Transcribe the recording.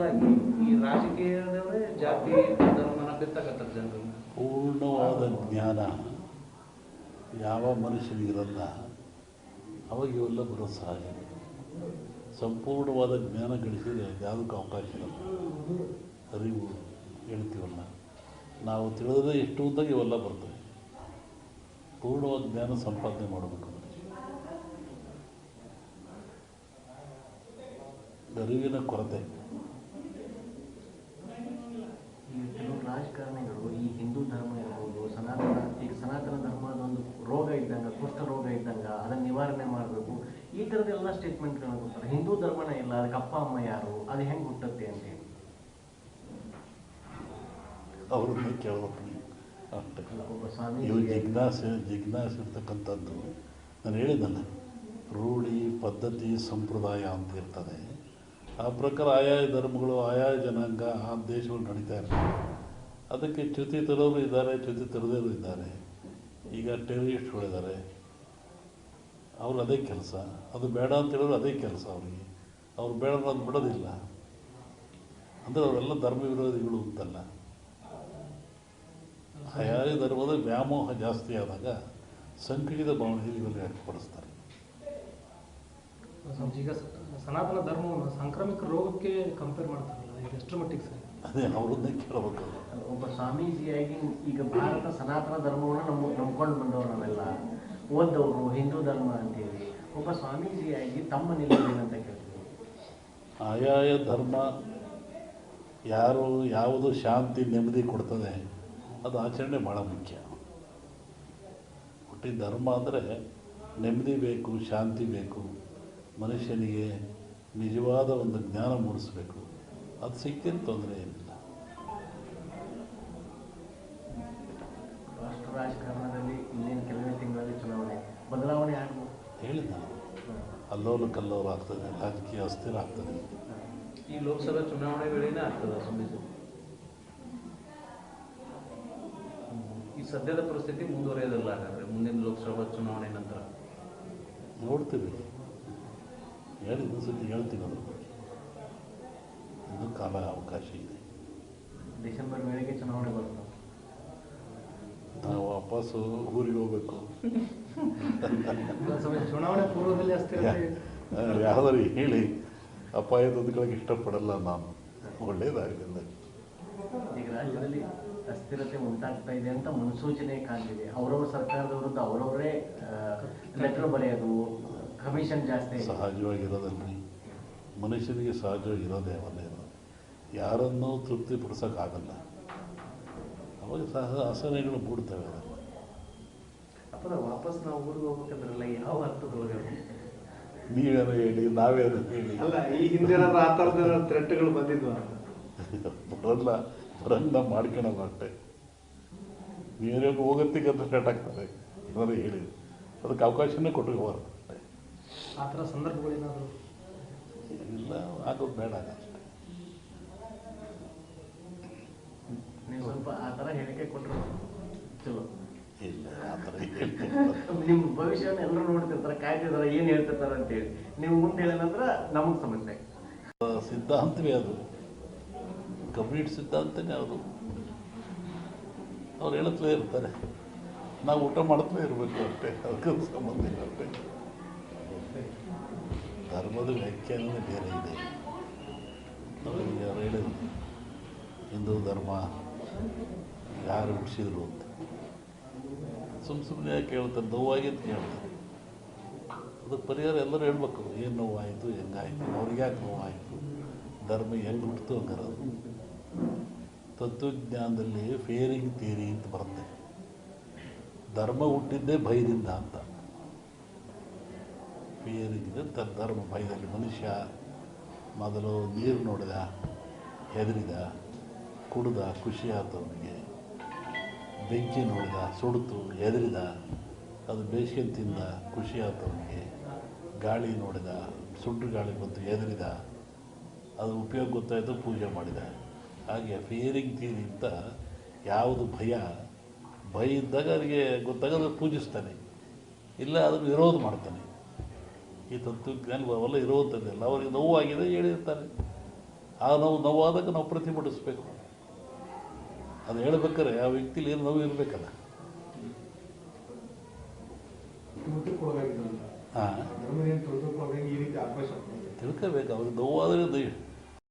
ಬದಲಾಗಿ ಈ ರಾಜಕೀಯದವರೇ ಜಾತಿ ಧರ್ಮನ ಬಿತ್ತಕತ್ತಾರೆ ಜನರು. ಪೂರ್ಣವಾದ ಜ್ಞಾನ ಯಾವ ಮನುಷ್ಯನಿಗಿರಲ್ಲ, ಅವಾಗ ಇವೆಲ್ಲ ಬರೋದು ಸಹಜ. ಸಂಪೂರ್ಣವಾದ ಜ್ಞಾನ ಗಳಿಸಿದರೆ ಯಾವುದಕ್ಕೆ ಅವಕಾಶ ಇರಲ್ಲ ಅರಿವು ಹೇಳ್ತೀವಲ್ಲ ನಾವು ತಿಳಿದ್ರೆ ಎಷ್ಟು ಅಂತ ಇವೆಲ್ಲ ಬರ್ತವೆ. ಪೂರ್ಣವಾದ ಜ್ಞಾನ ಸಂಪಾದನೆ ಮಾಡಬೇಕು ಅರಿವಿನ ಕೊರತೆ ಈ ಕೆಲವು ರಾಜಕಾರಣಿಗಳು ಈ ಹಿಂದೂ ಧರ್ಮ ಇರ್ಬೋದು ಸನಾತನ ಈಗ ಸನಾತನ ಧರ್ಮದ ಒಂದು ರೋಗ ಇದ್ದಂಗೆ ಕುಷ್ಠ ರೋಗ ಇದ್ದಂಗೆ ಅದನ್ನು ನಿವಾರಣೆ ಮಾಡಬೇಕು. ಈ ಥರದ್ದೆಲ್ಲ ಸ್ಟೇಟ್ಮೆಂಟ್ಗಳನ್ನ ಕೊಡ್ತಾರೆ. ಹಿಂದೂ ಧರ್ಮನೇ ಇಲ್ಲ ಅದಕ್ಕೆ ಅಪ್ಪ ಅಮ್ಮ ಯಾರು ಅದು ಹೆಂಗೆ ಹುಟ್ಟುತ್ತೆ ಅಂತೇಳಿ ಅವ್ರನ್ನ ಕೇಳಬೇಕು? ನೀವು ಅಷ್ಟೇ ಒಬ್ಬ ಸ್ವಾಮಿ ಇವು ಜಿಜ್ಞಾಸೆ ಜಿಜ್ಞಾಸೆ ಇರ್ತಕ್ಕಂಥದ್ದು ನಾನು ಹೇಳಿದ್ದಲ್ಲ ರೂಢಿ ಪದ್ಧತಿ ಸಂಪ್ರದಾಯ ಅಂತ ಇರ್ತದೆ. ಆ ಪ್ರಕಾರ ಆಯಾ ಧರ್ಮಗಳು ಆಯಾ ಜನಾಂಗ ಆ ದೇಶಗಳು ನಡೀತಾ ಇರ್ತವೆ. ಅದಕ್ಕೆ ಚ್ಯುತಿ ತರೋರು ಇದ್ದಾರೆ, ಚ್ಯುತಿ ತರದೇರು ಇದ್ದಾರೆ. ಈಗ ಟೆರರಿಸ್ಟ್ಗಳಿದ್ದಾರೆ ಅವ್ರು ಅದೇ ಕೆಲಸ. ಅದು ಬೇಡ ಅಂತ ಹೇಳಿದ್ರೆ ಅದೇ ಕೆಲಸ ಅವರಿಗೆ. ಅವ್ರು ಬೇಡ ಅದು ಬಿಡೋದಿಲ್ಲ ಅಂದರೆ ಅವರೆಲ್ಲ ಧರ್ಮ ವಿರೋಧಿಗಳು ಅಂತಲ್ಲ. ಯಾರೇ ಧರ್ಮದ ವ್ಯಾಮೋಹ ಜಾಸ್ತಿ ಆದಾಗ ಸಂಕುಚಿತ ಭಾವನೆ ಇವೆಲ್ಲ ವ್ಯಕ್ತಪಡಿಸ್ತಾರೆ ಈಗ ಸನಾತನ ಧರ್ಮವನ್ನು ಸಾಂಕ್ರಾಮಿಕ ರೋಗಕ್ಕೆ ಕಂಪೇರ್ ಮಾಡ್ತಾರಲ್ಲ ಎಷ್ಟು ಮಟ್ಟಿಗೆ ಸರಿ? ಅದೇ ಅವ್ರನ್ನೇ ಕೇಳಬೇಕು ಒಬ್ಬ ಸ್ವಾಮೀಜಿಯಾಗಿ ಈಗ ಭಾರತ ಸನಾತನ ಧರ್ಮವನ್ನು ನಮ್ಮ ನಂಬ್ಕೊಂಡು ಬಂದವರು ನಾವೆಲ್ಲ ಓದ್ದವರು ಹಿಂದೂ ಧರ್ಮ ಅಂತೇಳಿ ಒಬ್ಬ ಸ್ವಾಮೀಜಿಯಾಗಿ ತಮ್ಮ ನಿಲುವೇನಂತ ಕೇಳ್ತೀವಿ ಆಯಾಯ ಧರ್ಮ ಯಾರು ಯಾವುದು ಶಾಂತಿ ನೆಮ್ಮದಿ ಕೊಡ್ತದೆ ಅದು ಆಚರಣೆ ಭಾಳ ಮುಖ್ಯ. ಹುಟ್ಟಿ ಧರ್ಮ ಅಂದರೆ ನೆಮ್ಮದಿ ಬೇಕು ಶಾಂತಿ ಬೇಕು ಮನುಷ್ಯನಿಗೆ ನಿಜವಾದ ಒಂದು ಜ್ಞಾನ ಮೂಡಿಸ್ಬೇಕು. ಅದು ಸಿಕ್ಕಿದ ತೊಂದರೆ ಇಲ್ಲ. ರಾಷ್ಟ್ರ ರಾಜಕಾರಣದಲ್ಲಿ ಇನ್ನೇನು ಕೆಲವೇ ತಿಂಗಳಲ್ಲಿ ಚುನಾವಣೆ ಬದಲಾವಣೆ ಆಗ್ಬೋದು. ಹೇಳಿದ ಅಲ್ಲೋಲು ಕಲ್ಲೋಲು ಆಗ್ತದೆ ರಾಜಕೀಯ ಅಸ್ಥಿರ ಆಗ್ತದೆ. ಈ ಲೋಕಸಭಾ ಚುನಾವಣೆ ವೇಳೆನೇ ಆಗ್ತದೆ ಸುಮ್ಮನೆ ಈ ಸದ್ಯದ ಪರಿಸ್ಥಿತಿ ಮುಂದುವರಿಯೋದಿಲ್ಲ ಹಾಗಾದ್ರೆ ಮುಂದಿನ ಲೋಕಸಭಾ ಚುನಾವಣೆ ನಂತರ? ನೋಡ್ತೀವಿ. ಹೇಳಿ ಸುದ್ದಿ ಸತಿ ಬಗ್ಗೆ ಇನ್ನೂ ಕಾಲ ಅವಕಾಶ ಇದೆ. ಡಿಸೆಂಬರ್ ವೇಳೆಗೆ ಚುನಾವಣೆ ಬರ್ತದೆ ನಾವು ವಾಪಸ್ಸು ಊರಿಗೆ ಹೋಗ್ಬೇಕು. ಚುನಾವಣೆ ಪೂರ್ವದಲ್ಲಿ ಅಸ್ಥಿರತೆ ಯಾವ್ದಾರು ಹೇಳಿ. ಅಪಾಯ ತಂದುಕೊಳ್ಳೋಕೆ ಇಷ್ಟಪಡಲ್ಲ ನಾನು. ಒಳ್ಳೇದಾಗಲಿಲ್ಲ ಈಗ ರಾಜ್ಯದಲ್ಲಿ ಅಸ್ಥಿರತೆ ಉಂಟಾಗ್ತಾ ಇದೆ ಅಂತ ಮುನ್ಸೂಚನೆ ಕಾಣ್ತಿದೆ. ಅವರವ್ರ ಸರ್ಕಾರದ ವಿರುದ್ಧ ಅವರವರೇ ಲೆಟರ್ ಬರೆಯೋದು ಕಮಿಷನ್ ಜಾಸ್ತಿ. ಸಹಜವಾಗಿರೋದಲ್ಲ ಮನುಷ್ಯನಿಗೆ ಸಹಜವಾಗಿರೋದೇ ಇರೋದು ಯಾರನ್ನೂ ತೃಪ್ತಿಪಡಿಸೋಕ್ಕಾಗಲ್ಲ ಅವಾಗ ಸಹ ಅಸಹನೆಗಳು ಮೂಡ್ತವೆ ಅದನ್ನು ಅಥವಾ ವಾಪಸ್ ನಾವು ಊರಿಗೆ ಹೋಗ್ಬೇಕಂದ್ರಲ್ಲ ಯಾವ ಅರ್ಥದೊಳಗೆ ನೀವೇನೋ ಹೇಳಿ ನಾವೇನೋ ಹೇಳಿ. ಅಲ್ಲ ಈ ಹಿಂದೆ ಏನಾದ್ರು ಆ ಥರದ ಥ್ರೆಟ್ಗಳು ಬಂದಿದ್ವಾ? ಬರಲ್ಲ ಬರಲ್ಲ ಮಾಡ್ಕೊಳಲ್ಲ ಅಷ್ಟೇ. ನೀವೇ ಹೋಗತ್ತಿಗೆ ಅಂತ ಸ್ಟಾರ್ಟ್ ಆಗ್ತಾರೆ ಏನಾದ್ರು ಹೇಳಿ. ಅದಕ್ಕೆ ಅವಕಾಶನೇ ಕೊಟ್ಟು ಹೋಗ್ಬಾರ್ದು ಆ ಥರ ಸಂದರ್ಭಗಳೇನಾದರೂ ಇಲ್ಲ ಆಗೋದು ಬೇಡ ಅಷ್ಟೇ ನೀವು ಸ್ವಲ್ಪ ಆ ಥರ ಹೇಳಿಕೆ ಕೊಟ್ಟರು ಚಲೋ. ಇಲ್ಲ ಆ ಥರ ನಿಮ್ಮ ಭವಿಷ್ಯನ ಎಲ್ಲರೂ ನೋಡ್ತಿರ್ತಾರೆ ಕಾಯ್ತಿರ್ತಾರೆ ಏನು ಹೇಳ್ತಿರ್ತಾರೆ ಅಂತೇಳಿ. ನೀವು ಮುಂದೆ ಹೇಳಿದ ನಮಗ್ ಸಮಸ್ಯೆ ಸಿದ್ಧಾಂತವೇ ಅದು. ಕಂಪ್ಲೀಟ್ ಸಿದ್ಧಾಂತನೇ ಅದು. ಅವ್ರು ಹೇಳುತ್ತಲೇ ಇರ್ತಾರೆ. ನಾವು ಊಟ ಮಾಡುತ್ತಲೇ ಇರಬೇಕು ಅಷ್ಟೇ ಅದಕ್ಕೆ ಸಂಬಂಧ ಇಲ್ಲ ಅಷ್ಟೇ. ಧರ್ಮದ ವ್ಯಾಖ್ಯಾನವೇ ಬೇರೆ ಇದೆ. ಹೇಳಿದ್ರು? ಹಿಂದೂ ಧರ್ಮ. ಯಾರು ಹುಟ್ಟಿಸಿದ್ರು ಅಂತ. ಸುಮ್ಮ ಸುಮ್ಮನೆ ಕೇಳ್ತಾರೆ ನೋವಾಗಿದ್ದು ಕೇಳ್ತಾರೆ ಅದಕ್ಕೆ ಪರಿಹಾರ ಎಲ್ಲರೂ ಹೇಳ್ಬೇಕು, ಏನು ನೋವಾಯಿತು, ಹೆಂಗಾಯಿತು, ಅವ್ರಿಗೆ ಯಾಕೆ ನೋವಾಯಿತು, ಧರ್ಮ ಹೆಂಗೆ ಹುಟ್ಟಿತು ಅದು ತತ್ವಜ್ಞಾನದಲ್ಲಿ ಫೇರಿಂಗ್ ಥಿಯರಿ ಅಂತ ಬರುತ್ತೆ. ಧರ್ಮ ಹುಟ್ಟಿದ್ದೇ ಭಯದಿಂದ ಅಂತ. ಫೇರಿಂಗ್ ತ ಧರ್ಮ, ಭಯದಲ್ಲಿ ಮನುಷ್ಯ ಮೊದಲು ನೀರು ನೋಡಿದ, ಹೆದರಿದ ಕುಡ್ದ, ಖುಷಿ ಆಯ್ತು ಬೆಂಕಿ ನೋಡಿದ, ಸುಡ್ತು, ಹೆದರಿದ, ಅದು ಬೇಸಿಗೆ ತಿಂದ, ಖುಷಿ ಆಯ್ತು ಗಾಳಿ ನೋಡಿದ ಸುಂಟ್ರ ಗಾಳಿ ಬಂತು, ಹೆದರಿದ, ಅದು ಉಪಯೋಗ ಗೊತ್ತಾಯಿತು, ಪೂಜೆ ಮಾಡಿದ. ಹಾಗೆ ಫಿಯರಿಂಗ್ ತೀರಿ ಅಂತ ಯಾವುದು ಭಯ ಭಯ ಇದ್ದಾಗ ಅವರಿಗೆ ಗೊತ್ತಾಗೋದು ಪೂಜಿಸ್ತಾನೆ. ಇಲ್ಲ ಅದನ್ನು ವಿರೋಧ ಮಾಡ್ತಾನೆ. ಈ ತತ್ವಜ್ಞಾನ ಅವೆಲ್ಲ ಇರುವಂಥದ್ದೆಲ್ಲ ಅವರಿಗೆ ನೋವಾಗಿದೆ ಹೇಳಿರ್ತಾರೆ. ಆ ನೋವು ನೋವಾದಾಗ ನಾವು ಪ್ರತಿಭಟಿಸ್ಬೇಕು. ಅದು ಹೇಳ್ಬೇಕಾದ್ರೆ ಆ ವ್ಯಕ್ತಿಲಿ ಏನು ನೋವು ಇರಬೇಕಲ್ಲ. ಹಾಂ. ತಿಳ್ಕೋಬೇಕು ಅವ್ರಿಗೆ ನೋವಾದರೆ ದಯ